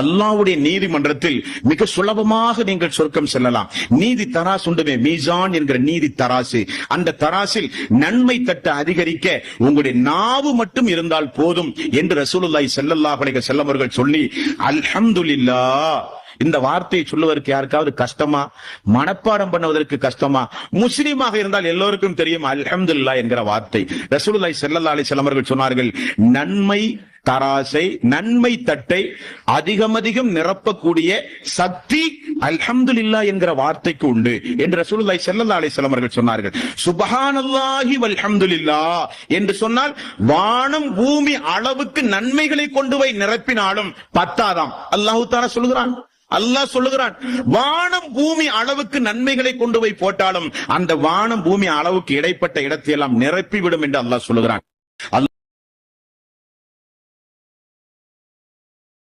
அல்லாஹ்வுடைய நீதிமன்றத்தில் மிக சுலபமாக நீங்கள் சொர்க்கம் செல்லலாம். நீதி தராசு உண்டுமே மீசான் என்கிற நீதி தராசு. அந்த தராசில் நன்மை தட்ட அதிகரிக்க உங்களுடைய நாவு மட்டும் இருந்தால் போதும் என்று ரசூலுல்லாய் செல்லல்லா படைக்க செல்லவர்கள் சொல்லி அல்ஹம்துல்லா இந்த வார்த்தையை சொல்லுவதற்கு யாருக்காவது கஷ்டமா? மனப்பாடம் பண்ணுவதற்கு கஷ்டமா? முஸ்லீமாக இருந்தால் எல்லோருக்கும் தெரியும் அல்ஹம்துல்லா என்கிற வார்த்தை. ரசூலுல்லாஹி செல்லல்லா அலி செல்லமர்கள் சொன்னார்கள் நன்மை தராசை நன்மை தட்டை அதிகம் அதிகம் நிரப்பக்கூடிய சக்தி அல்ஹம்துலில்லாஹ் என்கிற வார்த்தைக்கு உண்டு என்று ரசூலுல்லாய் செல்லல்லா அலைஹி அவர்கள் சொன்னார்கள். சுப்ஹானல்லாஹி வல்ஹம்துலில்லாஹ் என்று சொன்னால் வானம் பூமி அளவுக்கு நன்மைகளை கொண்டு போய் நிரப்பினாலும் பத்தாதாம். அல்லாஹ் தாரா சொல்கிறான் அல்லாஹ் சொல்லுகிறான் வானம் பூமி அளவுக்கு நன்மைகளை கொண்டு போய் போட்டாலும் அந்த வானம் பூமி அளவுக்கு இடைப்பட்ட இடத்தை எல்லாம் நிரப்பிவிடும் என்று அல்லாஹ் சொல்லுகிறான்.